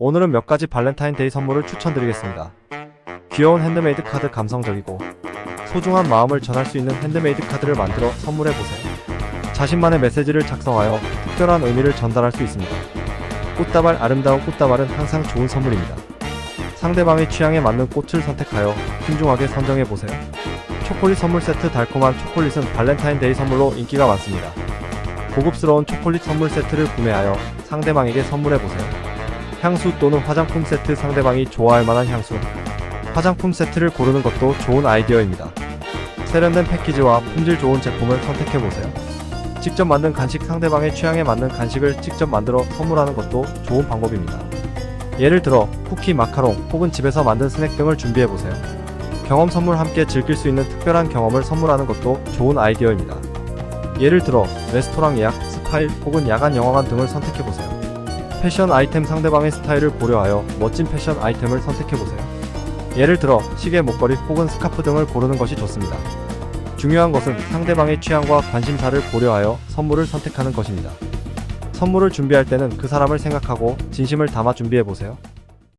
오늘은 몇 가지 발렌타인데이 선물을 추천드리겠습니다. 귀여운 핸드메이드 카드 감성적이고 소중한 마음을 전할 수 있는 핸드메이드 카드를 만들어 선물해보세요. 자신만의 메시지를 작성하여 특별한 의미를 전달할 수 있습니다. 꽃다발 아름다운 꽃다발은 항상 좋은 선물입니다. 상대방의 취향에 맞는 꽃을 선택하여 신중하게 선정해보세요. 초콜릿 선물 세트 달콤한 초콜릿은 발렌타인데이 선물로 인기가 많습니다. 고급스러운 초콜릿 선물 세트를 구매하여 상대방에게 선물해보세요. 향수 또는 화장품 세트 상대방이 좋아할 만한 향수. 화장품 세트를 고르는 것도 좋은 아이디어입니다. 세련된 패키지와 품질 좋은 제품을 선택해보세요. 직접 만든 간식 상대방의 취향에 맞는 간식을 직접 만들어 선물하는 것도 좋은 방법입니다. 예를 들어 쿠키, 마카롱 혹은 집에서 만든 스낵 등을 준비해보세요. 경험 선물 함께 즐길 수 있는 특별한 경험을 선물하는 것도 좋은 아이디어입니다. 예를 들어 레스토랑 예약, 스파일 혹은 야간 영화관 등을 선택해보세요. 패션 아이템 상대방의 스타일을 고려하여 멋진 패션 아이템을 선택해보세요. 예를 들어 시계, 목걸이 혹은 스카프 등을 고르는 것이 좋습니다. 중요한 것은 상대방의 취향과 관심사를 고려하여 선물을 선택하는 것입니다. 선물을 준비할 때는 그 사람을 생각하고 진심을 담아 준비해보세요.